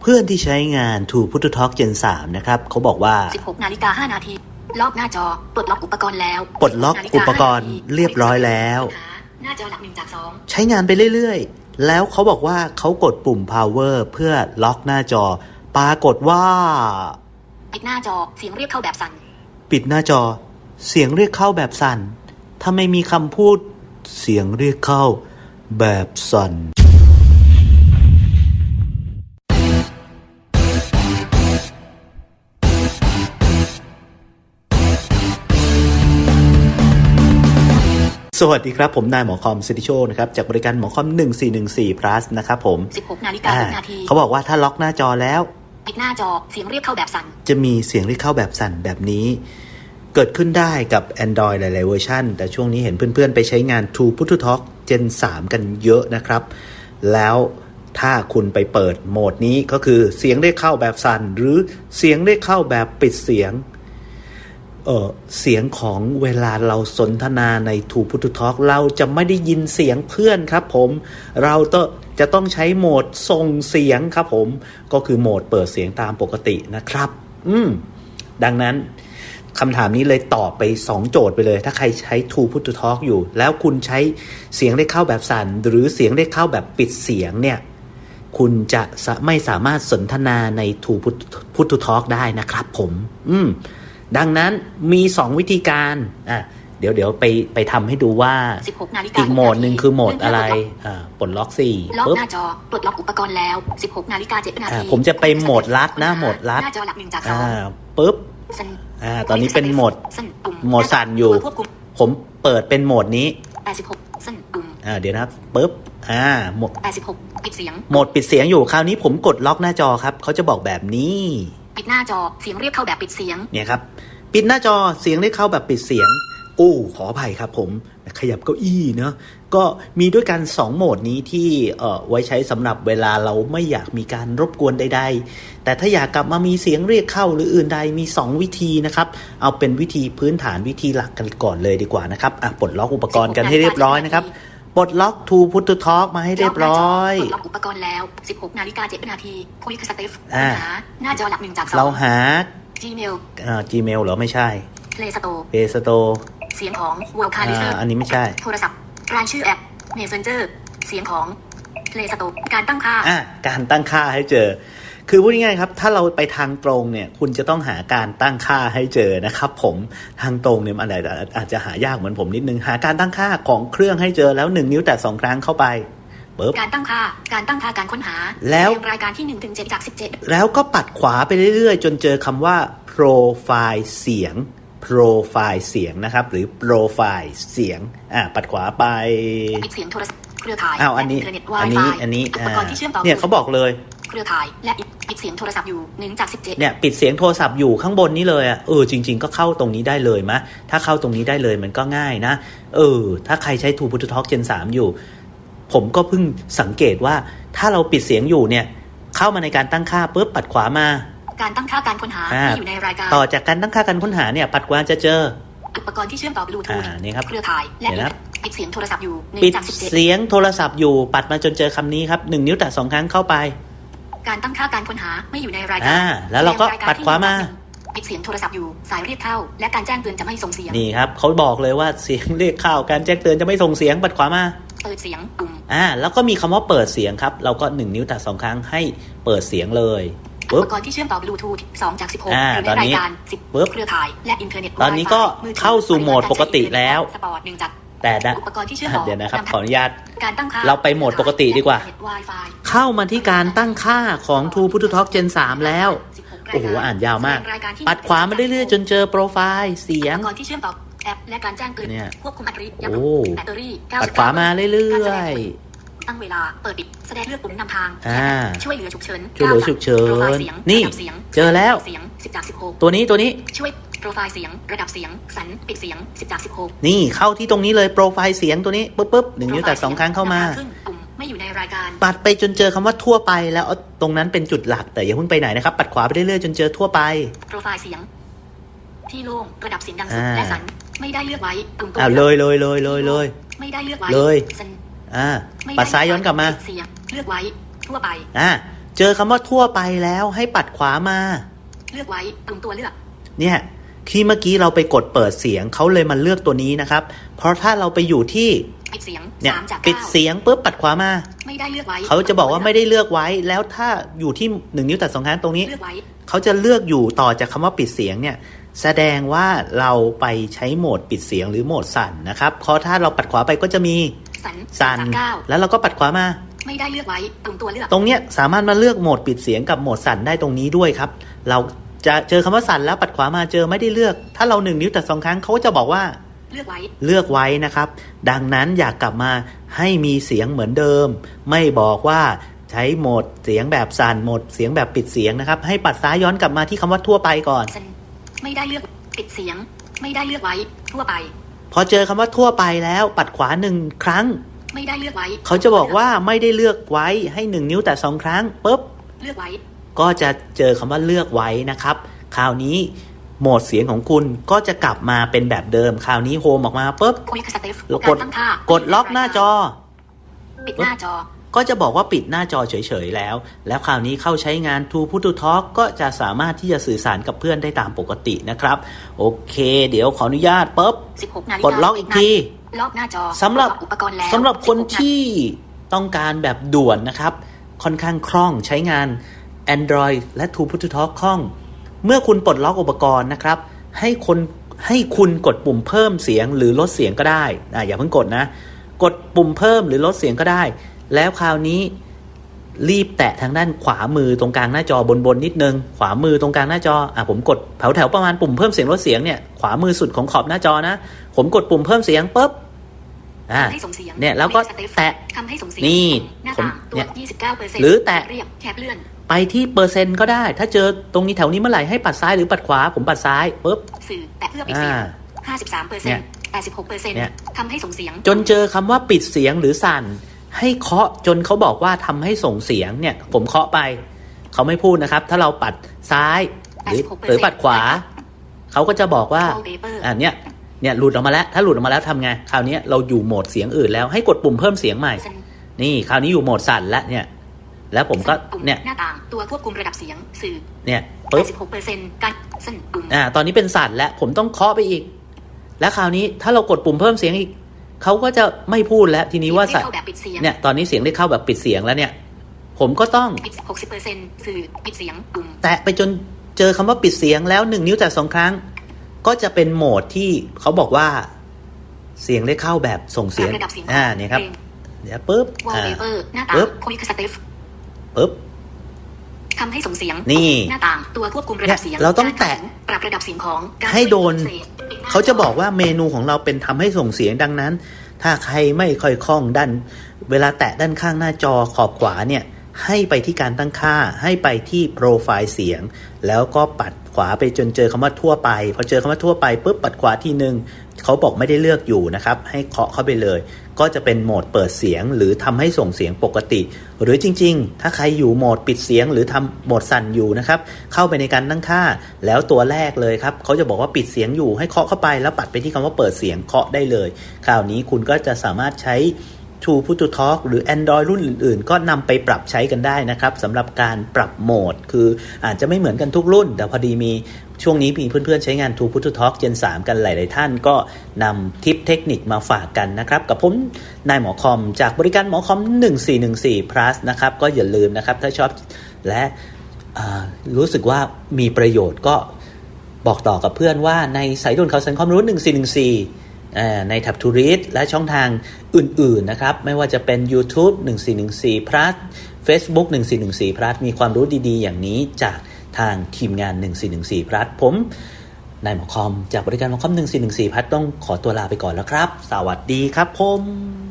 เพื่อนที่ใช้งาน True พุทธท Talk Gen 3นะครับเขาบอกว่า 16นาฬิกา5นาทีล็อกหน้าจอปลดล็อกอุปกรณ์แล้วปลดล็อกอุปกรณ์เรียบร้อยแล้วหน้าจอหลักหนึ่งจากสองใช้งานไปเรื่อยๆ แล้วเขาบอกว่าเขากดปุ่ม power เพื่อล็อกหน้าจอ ปรากฏว่า ปิดหน้าจอเสียงเรียกเข้าแบบสั่น ปิดหน้าจอ เสียงเรียกเข้าแบบสั่นถ้าไม่มีคำพูด เสียงเรียกเข้าแบบสั่น สวัสดีครับ ผมนายหมอคอมซิติโชนะครับ จากบริการหมอคอม 1414 plus นะครับผม 16นาฬิกาอ่า6นาที เขาบอกว่าถ้าล็อกหน้าจอแล้วปิดหน้าจอเสียงเรียกเข้าแบบสั่น จะมีเสียงเรียกเข้าแบบสั่นแบบนี้ เกิดขึ้นได้กับ Android หลาย ๆ เวอร์ชันแต่ช่วงนี้เห็นเพื่อน ๆ ไปใช้งาน True p u t u Talk Gen 3 กันเยอะนะครับ แล้วถ้าคุณไปเปิดโหมดนี้ก็คือเสียงเรียกเข้าแบบสั่น หรือเสียงเรียกเข้าแบบปิดเสียง เออเสียงของเวลาเราสนทนาในทูพุทธทอกเราจะไม่ได้ยินเสียงเพื่อนครับผม เราต้องจะต้องใช้โหมดส่งเสียงครับผม ก็คือโหมดเปิดเสียงตามปกตินะครับ อืม ดังนั้นคำถามนี้เลยตอบไป 2 โจทย์ไปเลย ถ้าใครใช้ True p u t to Talk อยู่ แล้วคุณใช้เสียงได้เข้าแบบสั่น หรือเสียงได้เข้าแบบปิดเสียงเนี่ย คุณจะสะไม่สามารถสนทนาใน True p u t to Talk ได้นะครับผม อืม ดังนั้นมี 2 วิธีการอะเดี๋ยวเดี๋ยวไปไปทำให้ดูว่า16นาฬิกาอีกโหมดหนึ่งคือโหมดอะไรเพื่อ่าปลดล็อกสี่ล็อกปุ๊บหน้าจอปลดล็อกอุปกรณ์แล้ว 16นาฬิกา7นาอ่าทีผมจะไปโหมดลัดนะโหมดลัดหน้าจอหลักหนึ่งจากสออ่างปุ๊บสั่นอ่าตอนนี้เป็นโหมดสั่นปุ่มโหมดสั่นอยู่ควบคุมผมเปิดเป็นโหมดนี้86สั่นปุ่มอ่าเดี๋ยวนะครับปุ๊บอ่าโหมด86ปิดเสียงโหมดปิดเสียงอยู่คราวนี้ผมกดล็อกหน้าจอครับเขาจะบอกแบบนี้ ปิดหน้าจอเสียงเรียกเข้าแบบปิดเสียงเนี่ยครับปิดหน้าจอเสียงได้เข้าแบบปิดเสียงโอ้ขออภัยครับผมขยับเก้าอี้เนาะก็มีด้วยกัน 2 โหมดนี้ที่เออไว้ใช้สำหรับเวลาเราไม่อยากมีการรบกวนใด ๆ แต่ถ้าอยากกลับมามีเสียงเรียกเข้าหรืออื่นใดมี 2 วิธีนะครับ เอาเป็นวิธีพื้นฐานวิธีหลักกันก่อนเลยดีกว่านะครับอะปลดล็อกอุปกรณ์กันให้เรียบร้อยนะครับ ปลดล็อกทูพุทธทอกมาให้เรียบร้อยปลดล็อกอุปกรณ์แล้ว 16นาฬิกา7นาทีคุยกับสเตฟอ่าหาหน้าจอหลักหนึ่งจากสองเราหา Gmail อ่า Gmail เหรอ ไม่ใช่ Play Store เ s สโตเสียงของ Vocalizer อ่าอันนี้ไม่ใช่ โทรศัพท์รายชื่อแอป Messenger เสียงของ Play Store การตั้งค่า อะการตั้งค่าให้เจอ คือพูดง่ายๆครับ ถ้าเราไปทางตรงเนี่ย คุณจะต้องหาการตั้งค่าให้เจอนะครับผม ทางตรงเนี่ยมันอาจจะอาจจะหายากเหมือนผมนิดนึง หาการตั้งค่าของเครื่องให้เจอแล้วหนึ่งนิ้วแต่สองครั้งเข้าไปปึ๊บการตั้งค่า การตั้งค่าการค้นหา แล้วเรียงรายการที่1ถึง7จาก17 แล้วก็ปัดขวาไปเรื่อยๆ จนเจอคำว่า profile เสียง profile เสียงนะครับ หรือ profile เสียงอะปัดขวาไปปิดเสียงโทรศัพท์เครือข่ายอ้าวอันนี้และอิเทอร์เน็ตอันนี้ Wi-Fi อันนี้อุปอ่ากรณ์ที่เชื่อมต่อเนี่ยเขาบอกเลย เครือข่ายและ ปิดเสียงโทรศัพท์อยู่1จาก17เนี่ยปิดเสียงโทรศัพท์อยู่ข้างบนนี้เลยอะเออจริง ๆ ก็เข้าตรงนี้ได้เลยมะ ถ้าเข้าตรงนี้ได้เลยมันก็ง่ายนะ เออ ถ้าใครใช้ทูพุทธทอกเจนสามอยู่ ผมก็เพิ่งสังเกตว่าถ้าเราปิดเสียงอยู่เนี่ย เข้ามาในการตั้งค่าปุ๊บปัดขวามา การตั้งค่าการค้นหาอ่าที่อยู่ในรายการต่อจากการตั้งค่าการค้นหาเนี่ยปัดขวาจะเจออุปกรณ์ที่เชื่อมต่อบลูทูธอ่านี่ครับเครือข่ายและเดี๋ยวนะปิดเสียงโทรศัพท์อยู่ปิด1จาก17เสียงโทรศัพท์อยู่ปัดมาจนเจอคำนี้ครับหนึ่งนิ้วแตะสองครั้งเข้าไป การตั้งค่าการค้นหาไม่อยู่ในรายกาอ่ารแล้วเราก็ยงยปัดขวามาปิดเสียงโทรศัพท์อยู่สายเรียกเข้า และการแจ้งเตือนจะไม่ส่งเสียงนี่ครับเขาบอกเลยว่าเสียงเรียกเข้าการแจ้งเตือนจะไม่ส่งเสียงปัดขวามาเปิดเสียงปุ่มอ่าแล้วก็มีคำว่าเปิดเสียงครับ เราก็หนึ่งนิ้วแตะสองครั้งให้เปิดเสียงเลยอุปุ๊บปกรณ์ที่เชื่อมต่อบลูทูธ2จาก 16อ่าอยู่ในตอนรานี้ยการปุ๊บ10เครือข่ายและอินเทอร์เน็ตตอนนี้ก็ Wi-Fi มือถือเข้าสู่โหมดปกติแล้วสปอร์ตหนึ่งจาก แต่ดะอุปกรณ์ที่เชื่อมต่อเดี๋ยวนะครับนำขออนุญาตการตั้งค่าเราไปโหมดปกติดีกว่าและอินเทอร์เน็ต Wi-Fi เข้ามาที่การตั้งค่าของ True p u t t Talk Gen 3 แล้ว16โอ้โห อ่านยาวมากแสดงรายการที่ปัดขวามาเรื่อยๆ จนเจอโปรไฟล์เสียงอุปกรณ์ที่เชื่อมต่อแอปและการแจ้งเตือนเนี่ยควบคุมอัตรายับโอ้แบตเตอรี่ปัดขวามาเรื่อยๆ ตั้งเวลาเปิดปิดแสดงเลือกปุ่มนำทางอ่าช่วยเหลือฉุกเฉินช่วยเหลือฉุกเฉินโปรไฟล์เสียงนี่ระดับเสียงเจอแล้วเสียง10จาก16ๆตัวนี้ตัวนี้ช่วย โปรไฟล์เสียง ระดับเสียง สันปิดเสียง10จาก16นี่เข้าที่ตรงนี้เลยโปรไฟล์เสียงตัวนี้ปุ๊บปุ๊บหนึ่งนิ้วแตะสองครั้งเข้ามาขึ้นปุ่มไม่อยู่ในรายการปัดไปจนเจอคำว่าทั่วไปแล้วเอาตรงนั้นเป็นจุดหลัก แต่อย่าเพิ่งไปไหนนะครับ ปัดขวาไปเรื่อยๆจนเจอทั่วไปโปรไฟล์เสียง ที่โล่งระดับเสียงดังสุดอ่าและสันไม่ได้เลือกไว้ปุ่มตัวอ้าวเลยเลยเลยเลยเลยไม่ได้เลือกไว้เลยสันอ่าไม่ปัดซ้ายย้อนกลับมาเสียงเลือกไว้ทั่วไปอ่าเจอคำว่าทั่วไปแล้วให้ปัดขวามา เลือกไว้ปุ่มตัวเลือก เนี่ย ที่เมื่อกี้เราไปกดเปิดเสียงเขาเลยมาเลือกตัวนี้นะครับ เพราะถ้าเราไปอยู่ที่ปิดเสียงเนี่ยสามจากปิดเก้าเสียงปุ๊บปัดขวามาไม่ได้เลือกไว้เขาจะบอกว่าไม่ได้เลือกไว้ แล้วถ้าอยู่ที่หนึ่งนิ้วตัดสองครั้งตรงนี้เลือกไว้เขาจะเลือกอยู่ต่อจากคำว่าปิดเสียงเนี่ย แสดงว่าเราไปใช้โหมดปิดเสียงหรือโหมดสั่นนะครับเพราะถ้าเราปัดขวาไปก็จะมีสันสั่นจากเก้าแล้วเราก็ปัดขวามาไม่ได้เลือกไว้ปุ่มตัวเลือกตรงเนี้ยสามารถมาเลือกโหมดปิดเสียงกับโหมดสั่นได้ตรงนี้ด้วยครับ เรา จะเจอคำว่าสั่นแล้วปัดขวามาเจอไม่ได้เลือก ถ้าเราหนึ่งนิ้วแต่สองครั้งเขาก็จะบอกว่าเลือกไว้เลือกไว้นะครับ ดังนั้นอยากกลับมาให้มีเสียงเหมือนเดิม ไม่บอกว่าใช้โหมดเสียงแบบสั่นโหมดเสียงแบบปิดเสียงนะครับ ให้ปัดซ้ายย้อนกลับมาที่คำว่าทั่วไปก่อนสันไม่ได้เลือกปิดเสียง ไม่ได้เลือกไว้ทั่วไป พอเจอคำว่าทั่วไปแล้วปัดขวาหนึ่งครั้ง ไม่ได้เลือกไว้ เขาจะบอกว่าไม่ได้เลือกไว้ให้หนึ่งนิ้วแต่สองครั้งปุ๊บเลือกไว้ ก็จะเจอคำว่าเลือกไว้นะครับ คราวนี้โหมดเสียงของคุณก็จะกลับมาเป็นแบบเดิม คราวนี้โฮมออกมาปุ๊บคุยกับสเตฟแล้วกดารตั้งค่ากดล็อกหน้าจอ ปิดหน้าจอ ก็จะบอกว่าปิดหน้าจอเฉยๆแล้ว แล้วคราวนี้เข้าใช้งาน To Put to Talk ก็จะสามารถที่จะสื่อสารกับเพื่อนได้ตามปกตินะครับ โอเค เดี๋ยวขออนุญาตปุ๊บ16นาฬิกกาดล็อกอีกทีล็อกหน้าจอสำหรับล็อกอุปกรณ์แล้วสำหรับคน16นาฬิกาที่ต้องการแบบด่วนนะครับ ค่อนข้างคล่องใช้งาน Android และ To Put to Talk คล่อง เมื่อคุณปลดล็อกอุปกรณ์นะครับ ให้คนให้คุณกดปุ่มเพิ่มเสียงหรือลดเสียงก็ได้อะอย่าเพิ่งกดนะ กดปุ่มเพิ่มหรือลดเสียงก็ได้ แล้วคราวนี้รีบแตะทางด้านขวามือตรงกลางหน้าจอบนบนๆนิดนึง ขวามือตรงกลางหน้าจออะผมกดแถวแถวๆประมาณปุ่มเพิ่มเสียงลดเสียงเนี่ยขวามือสุดของขอบหน้าจอนะ ผมกดปุ่มเพิ่มเสียงปุ๊บอะทำให้ส่งเสียงเนี่ยแล้วก็สเฟแตะทำให้ส่งเสียงนี่หน้าผมต่างตัวเนี่ย29เปอร์เซ็นต์หรือแตะ เรียบแคบเลื่อนไปที่เปอร์เซ็นต์ก็ได้ ถ้าเจอตรงนี้แถวนี้เมื่อไหร่ให้ปัดซ้ายหรือปัดขวาผมปัดซ้ายปุ๊บสื่อแตะเพื่อปิดเสียงอ่า53เปอร์เนี่เซ็นยต์86เปอร์เซ็นต์เนี่ยทำให้ส่งเสียง จนเจอคำว่าปิดเสียงหรือสั่น ให้เคาะจนเขาบอกว่าทำให้ส่งเสียงเนี่ย ผมเคาะไป เขาไม่พูดนะครับ ถ้าเราปัดซ้ายหรือ86%หรือปัดขวา เขาก็จะบอกว่า Wallpaper อ่าเนี่ยเนี่ยหลุดออกมาแล้ว ถ้าหลุดออกมาแล้วทำไง คราวนี้เราอยู่โหมดเสียงอื่นแล้วให้กดปุ่มเพิ่มเสียงใหม่สัญนี่คราวนี้อยู่โหมดสั่นแล้วเนี่ย แล้วผมก็ปุ่มเนี่ยหน้าต่างตัวควบคุมระดับเสียงสื่อเนี่ยปุ๊บ86เปอร์เซ็นต์การสั่นปุ่มอ่าตอนนี้เป็นสั่นแล้วผมต้องเคาะไปอีก แล้วคราวนี้ถ้าเรากดปุ่มเพิ่มเสียงอีกเขาก็จะไม่พูดแล้วทีนี้ว่าให้สั่นเข้าแบบปิดเสียงเนี่ยตอนนี้เสียงได้เข้าแบบปิดเสียงแล้วเนี่ย ผมก็ต้องปิด60เปอร์เซ็นต์สื่อปิดเสียงปุ่มแตะไปจนเจอคำว่าปิดเสียงแล้วหนึ่งนิ้วแต่สองครั้ง ก็จะเป็นโหมดที่เขาบอกว่าเสียงได้เข้าแบบส่งเสียงระดับเสียงอ่าเนี่ยครับเดี๋ยวปุ๊บวอลอ่าเปเปอร์หน้าต่างปึ๊บคุยกับสเตฟ ปุ๊บทำให้ส่งเสียง นี่ หน้าต่าง ตัวควบคุมระดับเสียงเนี่ยเราต้องแตะ ปรับระดับเสียงของการให้โดนพิศษปิหน้เขาจะบอกว่าเมนูของเราเป็นทำให้ส่งเสียงดังนั้น ถ้าใครไม่ค่อยคล่องด้าน เวลาแตะด้านข้างหน้าจอขอบขวาเนี่ย ให้ไปที่การตั้งค่า ให้ไปที่โปรไฟล์เสียง แล้วก็ปัดขวาไปจนเจอคำว่าทั่วไป พอเจอคำว่าทั่วไปปุ๊บปัดขวาทีหนึ่งเขาบอกไม่ได้เลือกอยู่นะครับ ให้เคาะเข้าไปเลย ก็จะเป็นโหมดเปิดเสียงหรือทำให้ส่งเสียงปกติ หรือจริง ๆ ถ้าใครอยู่โหมดปิดเสียงหรือทำโหมดสั่นอยู่นะครับเข้าไปในการตั้งค่า แล้วตัวแรกเลยครับเขาจะบอกว่าปิดเสียงอยู่ให้เคาะเข้าไปแล้วปัดไปที่คำว่าเปิดเสียงเคาะได้เลย คราวนี้คุณก็จะสามารถใช้ True Put to Talk หรือ Android รุ่นอื่น ๆ ก็นำไปปรับใช้กันได้นะครับสำหรับการปรับโหมด คืออาจจะไม่เหมือนกันทุกรุ่น แต่พอดีมีช่วงนี้มีเพื่อนๆ ใช้งาน True Put to Talk Gen 3 กันหลาย ๆ ท่านก็นำทิปเทคนิคมาฝากกันนะครับ กับผมนายหมอคอม จากบริการหมอคอม 1414 plus นะครับก็อย่าลืมนะครับถ้าชอบและรู้สึกว่ามีประโยชน์ก็บอกต่อกับเพื่อนว่าในสายด่วนข่าวสารความรู้ 1414 ในทับทูริสและช่องทางอื่น ๆ นะครับ ไม่ว่าจะเป็น YouTube 1414 พลัส Facebook 1414 พลัส มีความรู้ดี ๆ อย่างนี้จากทางทีมงาน 1414 พลัส ผมนายหมอคอม จากบริการหมอคอม 1414 พลัส ต้องขอตัวลาไปก่อนแล้วครับ สวัสดีครับผม